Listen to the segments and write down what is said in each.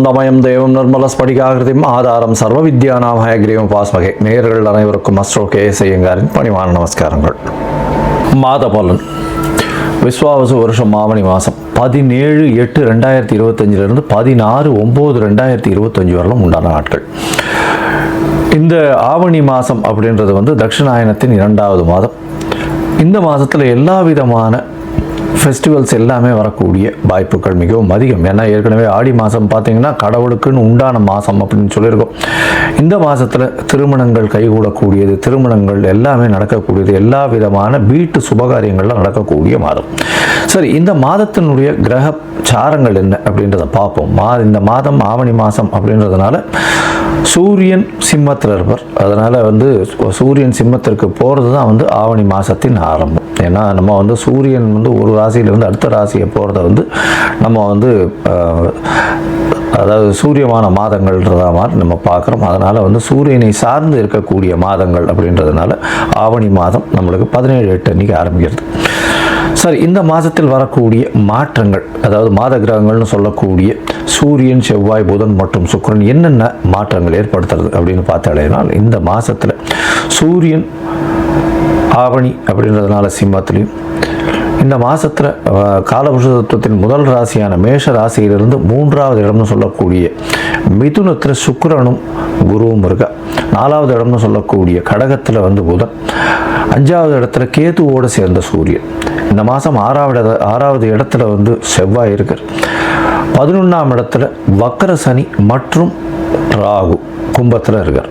ஆனந்தமயம் தேவம் நிர்மல ஸ்படிகாகிருதியும் ஆதாரம் சர்வ வித்யானாம் ஹயக்ரீவம் பாஸ்மகே. நேயர்கள் அனைவருக்கும் அஸ்ட்ரோ கே எஸ் ஐயங்காரின் பணிவான நமஸ்காரங்கள். மாத பலன் விஸ்வாவசு வருஷம் ஆவணி மாதம் பதினேழு எட்டு ரெண்டாயிரத்தி இருபத்தஞ்சிலிருந்து பதினாறு ஒம்பது ரெண்டாயிரத்தி இருபத்தஞ்சி வரலும் உண்டான நாட்கள். இந்த ஆவணி மாதம் அப்படின்றது வந்து தட்சிணாயனத்தின் இரண்டாவது மாதம். இந்த மாதத்தில் எல்லா விதமான ஃபெஸ்டிவல்ஸ் எல்லாமே வரக்கூடிய வாய்ப்புகள் மிகவும் அதிகம். ஏன்னா ஏற்கனவே ஆடி மாதம் பார்த்தீங்கன்னா கடவுளுக்குன்னு உண்டான மாதம் அப்படின்னு சொல்லியிருக்கோம். இந்த மாதத்தில் திருமணங்கள் கைகூடக்கூடியது திருமணங்கள் எல்லாமே நடக்கக்கூடியது எல்லா விதமான வீட்டு சுபகாரியங்கள்லாம் நடக்கக்கூடிய மாதம். சரி இந்த மாதத்தினுடைய கிரக சாரங்கள் என்ன அப்படின்றத பார்ப்போம். மா இந்த மாதம் ஆவணி மாதம் அப்படின்றதுனால சூரியன் சிம்மத்தில் இருப்பார் அதனால் வந்து சூரியன் சிம்மத்திற்கு போகிறது தான் வந்து ஆவணி மாதத்தின் ஆரம்பம். ஏன்னா நம்ம வந்து சூரியன் வந்து ஒரு ராசியிலேருந்து அடுத்த ராசியை போகிறத வந்து நம்ம வந்து அதாவது சூரியமான மாதங்கள்ன்றத மாதிரி நம்ம பார்க்குறோம். அதனால் வந்து சூரியனை சார்ந்து இருக்கக்கூடிய மாதங்கள் அப்படின்றதுனால ஆவணி மாதம் நம்மளுக்கு பதினேழு எட்டு அன்றைக்கி ஆரம்பிக்கிறது. சரி இந்த மாதத்தில் வரக்கூடிய மாற்றங்கள் அதாவது மாத கிரகங்கள்னு சொல்லக்கூடிய சூரியன் செவ்வாய் புதன் மற்றும் சுக்கிரன் என்னென்ன மாற்றங்கள் ஏற்படுத்துறது அப்படின்னு பார்த்தாலேனால் இந்த மாதத்தில் சூரியன் ஆவணி அப்படின்றதுனால சிம்மத்திலையும். இந்த மாதத்தில் காலபுருஷத்துவத்தின் முதல் ராசியான மேஷ ராசியிலிருந்து மூன்றாவது இடம்னு சொல்லக்கூடிய மிதுனத்தில் சுக்கரனும் குருவும் இருக்கா? நாலாவது இடம்னு சொல்லக்கூடிய கடகத்தில் வந்து புதன். அஞ்சாவது இடத்துல கேதுவோடு சேர்ந்த சூரியன். இந்த மாதம் ஆறாவது ஆறாவது இடத்துல வந்து செவ்வாய் இருக்கார். பதினொன்றாம் இடத்துல வக்கர சனி மற்றும் ராகு கும்பத்தில் இருக்கார்.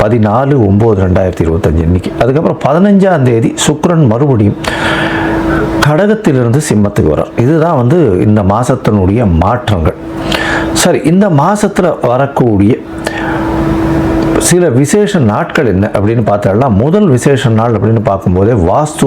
பதினாலு ஒம்பது ரெண்டாயிரத்தி இருபத்தஞ்சு அன்னைக்கு. அதுக்கப்புறம் பதினஞ்சாம் தேதி சுக்ரன் மறுபடியும் கடகத்திலிருந்து சிம்மத்துக்கு வரார். இதுதான் வந்து இந்த மாதத்தினுடைய மாற்றங்கள். சரி இந்த மாதத்தில் வரக்கூடிய சில விசேஷ நாட்கள் என்ன அப்படின்னு பார்த்தோம்னா முதல் விசேஷ நாள் அப்படின்னு பார்க்கும்போதே வாஸ்து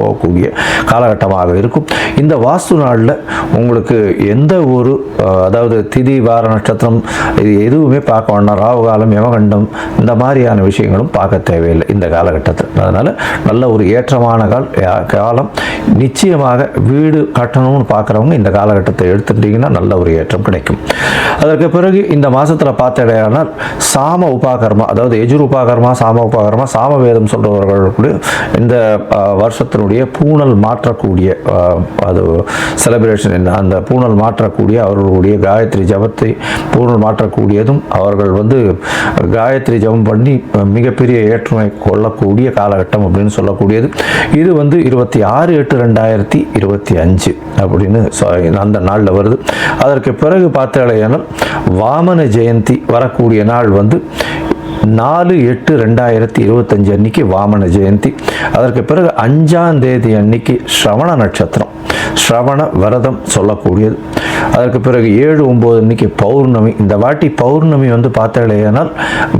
போகக்கூடிய காலகட்டமாக இருக்கும். இந்த வாஸ்து நாளில் உங்களுக்கு எந்த ஒரு அதாவது திதி வார நட்சத்திரம் இது எதுவுமே பார்க்க வேண்டாம். ராகுகாலம் யமகண்டம் இந்த மாதிரியான விஷயங்களும் பார்க்க தேவையில்லை இந்த காலகட்டத்தில். அதனால் நல்ல ஒரு ஏற்றமான கால் யா- காலம். நிச்சயமாக வீடு கட்டணும்னு பார்க்குறவங்க இந்த காலகட்டத்தை எடுத்துட்டீங்கன்னா நல்ல ஒரு ஏற்றம் கிடைக்கும். அதற்கு பிறகு இந்த மாதத்தில் பார்த்தடையானால் சாம உபாகர்மா அதாவது எஜுர் உபாகர்மா சாம உபாகர்மா சாம வேதம் சொல்கிறவர்களுடைய இந்த வருஷத்தினுடைய அவருடைய பூணல் மாற்றக்கூடிய அது செலிப்ரேஷன் என்ன? அந்த பூணல் மாற்றக்கூடிய அவர்களுடைய காயத்ரி ஜபத்தை பூணல் மாற்றக்கூடியதும் அவர்கள் வந்து காயத்ரி ஜபம் பண்ணி மிகப்பெரிய ஏற்றுமை கொள்ளக்கூடிய காலகட்டம் அப்படின்னு சொல்லக்கூடியது. இது வந்து இருபத்தி ஆறு எட்டு ரெண்டாயிரத்தி இருபத்தி அஞ்சு அப்படின்னு சொ- அந்த நாளில் வருது. அதற்கு பிறகு பார்த்தாலேயானால் வாமன ஜெயந்தி வரக்கூடிய நாள் வந்து நாலு எட்டு ரெண்டாயிரத்தி இருபத்தஞ்சு அன்னைக்கு வாமன ஜெயந்தி. அதற்கு பிறகு அஞ்சாம் தேதி அன்னைக்கு ஸ்ரவண நட்சத்திரம். ஸ்ரவண விரதம் சொல்லக்கூடியது. அதற்கு பிறகு ஏழு ஒம்பது அன்னைக்கு பௌர்ணமி. இந்த வாட்டி பௌர்ணமி வந்து பார்த்தாலேனால்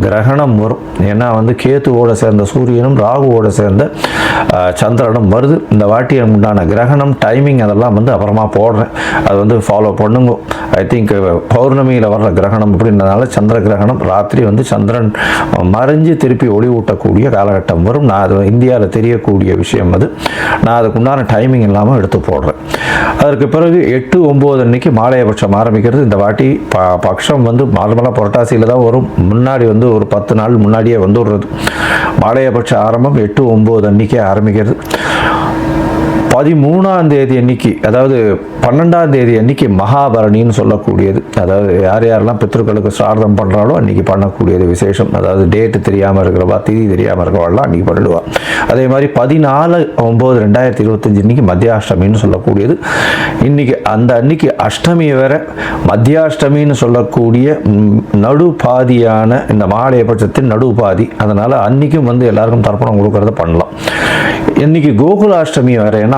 கிரகணம் வரும். ஏன்னா வந்து கேத்துவோட சேர்ந்த சூரியனும் ராகுவோட சேர்ந்த சந்திரனும் வருது. இந்த வாட்டி உண்டான கிரகணம் டைமிங் அதெல்லாம் வந்து அப்புறமா போடுறேன். அது வந்து ஃபாலோ பண்ணுங்க. ஐ திங்க் பௌர்ணமியில் வர்ற கிரகணம் அப்படின்றதுனால சந்திர கிரகணம் ராத்திரி வந்து சந்திரன் மறைஞ்சு திருப்பி ஒளிவூட்டக்கூடிய காலகட்டம் வரும். நான் அது இந்தியாவில் தெரியக்கூடிய விஷயம் அது. நான் அதுக்குண்டான டைமிங் இல்லாமல் எடுத்து போடுறேன். அதற்கு பிறகு எட்டு ஒம்பது அன்னைக்கு மாலையபட்சம் ஆரம்பிக்கிறது. இந்த வாட்டி ப பட்சம் வந்து நார்மலாக புரட்டாசியில் தான் வரும். முன்னாடி வந்து ஒரு பத்து நாள் முன்னாடியே வந்துடுறது. மாலையபட்ச ஆரம்பம் எட்டு ஒம்பது அன்னைக்கே ஆரம்பிக்கிறது. பதிமூணாம் தேதி அன்னைக்கு அதாவது பன்னெண்டாம் தேதி அன்னைக்கு மகாபரணின்னு சொல்லக்கூடியது. அதாவது யார் யாரெல்லாம் பித்ருக்களுக்கு சார்தம் பண்ணுறாலோ அன்றைக்கி பண்ணக்கூடியது விசேஷம். அதாவது டேட்டு தெரியாமல் இருக்கிறவா திதி தெரியாமல் இருக்கிறவாள்லாம் அன்றைக்கி பண்ணிடுவா. அதே மாதிரி பதினாலு ஒம்பது ரெண்டாயிரத்தி இருபத்தஞ்சி இன்னைக்கு மத்தியாஷ்டமின்னு சொல்லக்கூடியது. இன்னைக்கு அந்த அன்னைக்கு அஷ்டமி வேற. மத்தியாஷ்டமின்னு சொல்லக்கூடிய நடுபாதியான இந்த மாலையபட்சத்தின் நடுபாதி. அதனால் அன்றைக்கும் வந்து எல்லாருக்கும் தர்ப்பணம் கொடுக்கறத பண்ணலாம். இன்னைக்கு கோகுலாஷ்டமி வேறு. ஏன்னா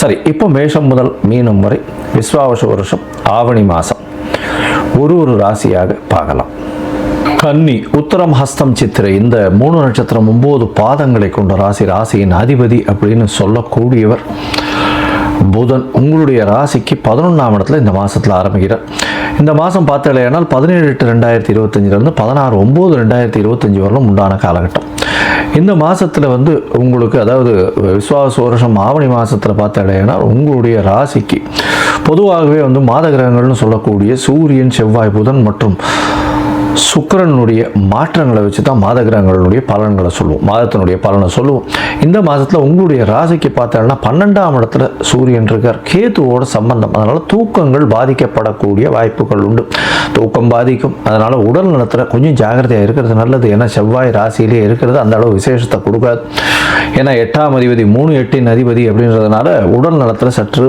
சரி இப்போ மேஷம் முதல் மீனம் வரை விஸ்வாவச வருஷம் ஆவணி மாதம் ஒரு ஒரு ராசியாக பார்க்கலாம். கன்னி உத்தரம் ஹஸ்தம் சித்திரை இந்த மூணு நட்சத்திரம் ஒம்பது பாதங்களை கொண்ட ராசி ராசியின் அதிபதி அப்படின்னு சொல்லக்கூடியவர். புதன் உங்களுடைய ராசிக்கு பதினொன்றாம் இடத்துல இந்த மாதத்தில் ஆரம்பிக்கிறார். இந்த மாதம் பார்த்தாலேனால் பதினேழு எட்டு ரெண்டாயிரத்தி இருபத்தஞ்சிலேருந்து பதினாறு ஒம்பது ரெண்டாயிரத்தி இருபத்தஞ்சி வரலும் உண்டான காலகட்டம். இந்த மாதத்தில் வந்து உங்களுக்கு அதாவது விஸ்வாச வருஷம் ஆவணி மாதத்தில் பார்த்தாலேனா உங்களுடைய ராசிக்கு பொதுவாகவே வந்து மாத கிரகங்கள்னு சொல்லக்கூடிய சூரியன் செவ்வாய் புதன் மற்றும் சுக்கிரனுடைய மாற்றங்களை வச்சு தான் மாத கிரகங்களுடைய பலன்களை சொல்லுவோம். மாதத்தினுடைய பலனை சொல்லுவோம். இந்த மாதத்தில் உங்களுடைய ராசிக்கு பார்த்தோம்னா பன்னெண்டாம் இடத்துல சூரியன் இருக்கார். கேத்துவோட சம்பந்தம். அதனால் தூக்கங்கள் பாதிக்கப்படக்கூடிய வாய்ப்புகள் உண்டு. தூக்கம் பாதிக்கும். அதனால் உடல் நலத்தில் கொஞ்சம் ஜாகிரதையாக இருக்கிறது நல்லது. ஏன்னா செவ்வாய் ராசியிலே இருக்கிறது. அந்த அளவு விசேஷத்தை கொடுக்காது. ஏன்னா எட்டாம் அதிபதி மூணு எட்டின் அதிபதி அப்படின்றதுனால உடல் நலத்தில் சற்று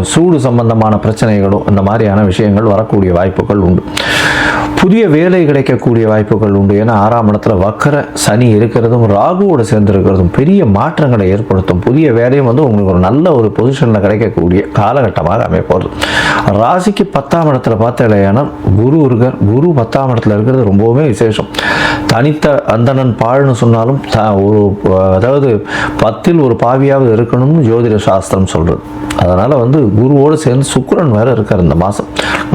சூடு சம்பந்தமான பிரச்சனைகளும் இந்த மாதிரியான விஷயங்கள் வரக்கூடிய வாய்ப்புகள் உண்டு. புதிய வேலை கிடைக்கக்கூடிய வாய்ப்புகள் உண்டு. ஏன்னா ஆறாம் இடத்துல வக்கர சனி இருக்கிறதும் ராகுவோட சேர்ந்து இருக்கிறதும் பெரிய மாற்றங்களை ஏற்படுத்தும். புதிய வேலையும் வந்து உங்களுக்கு ஒரு நல்ல ஒரு பொசிஷனில் கிடைக்கக்கூடிய காலகட்டமாக அமைப்போகுது ராசிக்கு பத்தாம் இடத்துல பார்த்தாலேயானால் குரு இருக்கார். குரு பத்தாம் இடத்துல இருக்கிறது ரொம்பவுமே விசேஷம். தனித்த அந்தணன் பாழ்னு சொன்னாலும் த- ஒரு அதாவது பத்தில் ஒரு பாவியாவது இருக்கணும்னு ஜோதிட சாஸ்திரம் சொல்கிறது அதனால் வந்து குருவோடு சேர்ந்து சுக்கரன் வேறு இருக்கார் இந்த மாதம்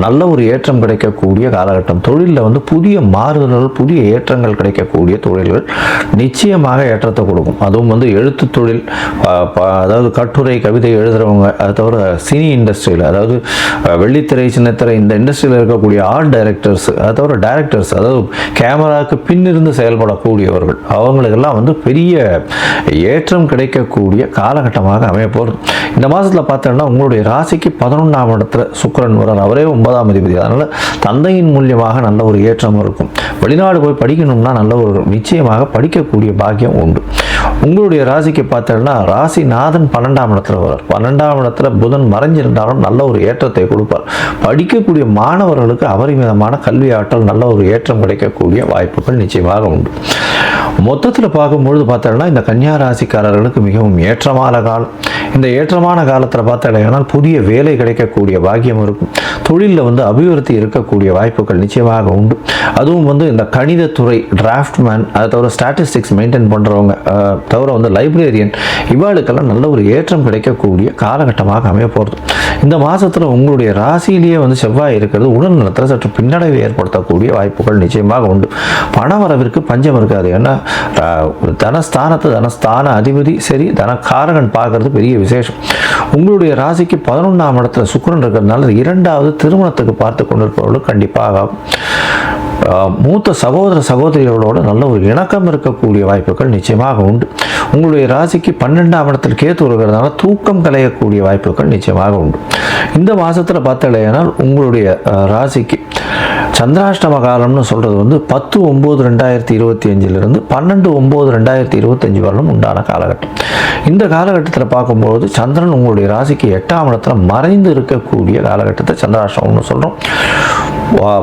நல்ல ஒரு ஏற்றம் கிடைக்கக்கூடிய காலகட்டம். தொழிலில் வந்து புதிய மாறுதல்கள் புதிய ஏற்றங்கள் கிடைக்கக்கூடிய தொழில்கள் நிச்சயமாக ஏற்றத்தை கொடுக்கும். அதுவும் வந்து எழுத்து தொழில் அதாவது கட்டுரை கவிதை எழுதுகிறவங்க அது தவிர சினி இண்டஸ்ட்ரியில் அதாவது வெள்ளித்திரை சின்னத்திரை இந்த இண்டஸ்ட்ரியில் இருக்கக்கூடிய ஆர்ட் டைரக்டர்ஸ் அது தவிர டைரக்டர்ஸ் அதாவது கேமராவுக்கு பின்னிருந்து செயல்படக்கூடியவர்கள் அவங்களுக்கெல்லாம் வந்து பெரிய ஏற்றம் கிடைக்கக்கூடிய காலகட்டமாக அமைய போகிறது இந்த மாதத்தில் பார்த்தோம்னா உங்களுடைய ராசிக்கு பதினொன்றாம் இடத்துல சுக்கிரன் வரார். அவரே ஒன்பதாம் அதிபதி. அதனால் தந்தையின் மூலியமாக நல்ல ஒரு ஏற்றம் இருக்கும். வெளிநாடு போய் படிக்கணும்னா நல்ல ஒரு நிச்சயமாக படிக்கக்கூடிய பாக்கியம் உண்டு. உங்களுடைய ராசிக்கு பார்த்தோம்னா ராசிநாதன் பன்னெண்டாம் இடத்துல வரார் பன்னெண்டாம் இடத்துல புதன் மறைஞ்சிருந்தாலும் நல்ல ஒரு ஏற்றத்தை கொடுப்பார். படிக்கக்கூடிய மாணவர்களுக்கு அபரிமிதமான கல்வி ஆற்றல் நல்ல ஒரு ஏற்றம் கிடைக்கக்கூடிய வாய்ப்புகள் நிச்சயமாக உண்டு. மொத்தத்தில் பார்க்கும்பொழுது பார்த்தோம்னா இந்த கன்னியா ராசிக்காரர்களுக்கு மிகவும் ஏற்றமான காலம். இந்த ஏற்றமான காலத்தில் பார்த்தாலேனால் புதிய வேலை கிடைக்கக்கூடிய பாக்கியம் இருக்கும். தொழிலில் வந்து அபிவிருத்தி இருக்கக்கூடிய வாய்ப்புகள் நிச்சயமாக உண்டு. அதுவும் வந்து இந்த கணிதத்துறை டிராஃப்ட்மேன் அதை தவிர ஸ்டாட்டிஸ்டிக்ஸ் மெயின்டைன் பண்ணுறவங்க தவிர வந்து லைப்ரேரியன் இவாளுக்கெல்லாம் நல்ல ஒரு ஏற்றம் கிடைக்கக்கூடிய காலகட்டமாக அமைய போகிறது இந்த மாதத்தில் உங்களுடைய ராசியிலேயே வந்து செவ்வாய் இருக்கிறது உடல் நலத்தில் சற்று பின்னடைவை ஏற்படுத்தக்கூடிய வாய்ப்புகள் நிச்சயமாக உண்டு. பணவரவிற்கு பஞ்சம் இருக்காது. ஏன்னா தனஸ்தானத்து தனஸ்தான அதிபதி சரி தனக்காரகன் பார்க்கறது பெரிய விசேஷம். உங்களுடைய ராசிக்கு பதினொன்றாம் இடத்துல சுக்கரன் இருக்கிறதுனால இரண்டாவது திருமணத்துக்கு பார்த்து கொண்டிருப்பவர்களும் கண்டிப்பாக ஆஹ், மூத்த சகோதர சகோதரிகளோட நல்ல ஒரு இணக்கம் இருக்கக்கூடிய வாய்ப்புகள் நிச்சயமாக உண்டு. உங்களுடைய ராசிக்கு பன்னெண்டாம் இடத்தில் கேத்து வருகிறதுனால தூக்கம் கலையக்கூடிய வாய்ப்புகள் நிச்சயமாக உண்டு. இந்த மாதத்தில் பார்த்தாலேனால் உங்களுடைய ராசிக்கு சந்திராஷ்டம காலம்னு சொல்கிறது வந்து பத்து ஒம்பது ரெண்டாயிரத்தி இருபத்தி அஞ்சிலிருந்து பன்னெண்டு ஒம்பது ரெண்டாயிரத்தி இருபத்தஞ்சி வரலும் உண்டான காலகட்டம். இந்த காலகட்டத்தில் பார்க்கும்போது சந்திரன் உங்களுடைய ராசிக்கு எட்டாம் இடத்துல மறைந்து இருக்கக்கூடிய காலகட்டத்தை சந்திராஷ்டமம்னு சொல்கிறோம்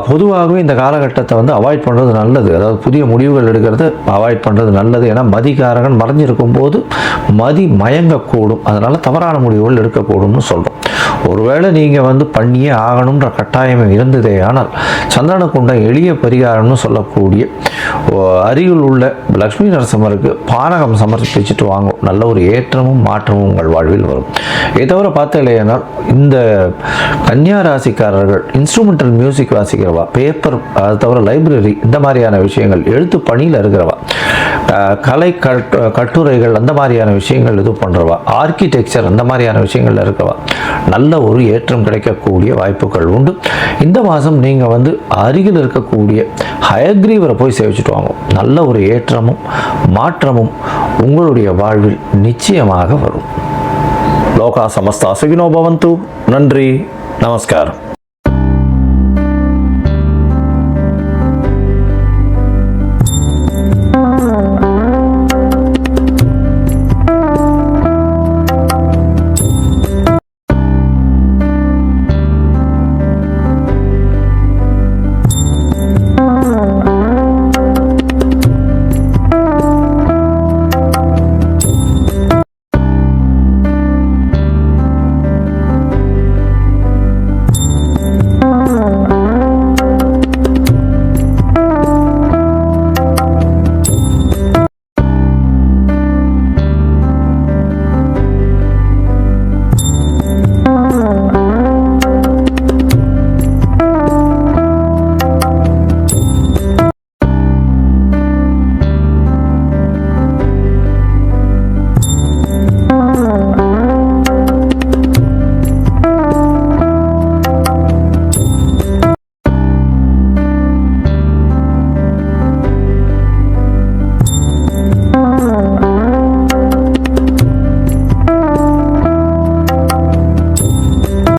பொதுவாகவே இந்த காலகட்டத்தை வந்து அவாய்ட் பண்ணுறது நல்லது. அதாவது புதிய முடிவுகள் எடுக்கிறது அவாய்ட் பண்ணுறது நல்லது ஏன்னா மதிகாரகன் மறைஞ்சிருக்கும் போது மதி மயங்கக்கூடும். அதனால் தவறான முடிவுகள் எடுக்கக்கூடும்னு சொல்கிறோம் ஒருவேளை நீங்கள் வந்து பண்ணியே ஆகணுன்ற கட்டாயம் இருந்ததே ஆனால் சந்திரனுக்குண்ட எளிய பரிகாரம்னு சொல்லக்கூடிய அருகில் உள்ள லக்ஷ்மி நரசிம்மருக்கு பானகம் சமர்ப்பிச்சுட்டு வாங்கும். நல்ல ஒரு ஏற்றமும் மாற்றமும் உங்கள் வாழ்வில் வரும். இதை தவிர பார்த்தீங்கன்னா இந்த கன்னியா ராசிக்காரர்கள் இன்ஸ்ட்ருமெண்டல் மியூசிக் வாசிக்கிறவா? பேப்பர் அது தவிர லைப்ரரி இந்த மாதிரியான விஷயங்கள் எழுத்து பணியில் இருக்கிறவா? கலை கட் கட்டுரைகள் அந்த மாதிரியான விஷயங்கள் இது பண்ணுறவா ஆர்கிடெக்சர் அந்த மாதிரியான விஷயங்கள்ல இருக்கவா நல்ல ஒரு ஏற்றம் கிடைக்கக்கூடிய வாய்ப்புகள் உண்டு. இந்த மாதம் நீங்கள் வந்து அருகில் இருக்கக்கூடிய ஹயக்ரீவரை போய் சேவிச்சுட்டு வாங்க. நல்ல ஒரு ஏற்றமும் மாற்றமும் உங்களுடைய வாழ்வில் நிச்சயமாக வரும். லோகா சமஸ்தா சுகினோ பவந்து. நன்றி. நமஸ்காரம்.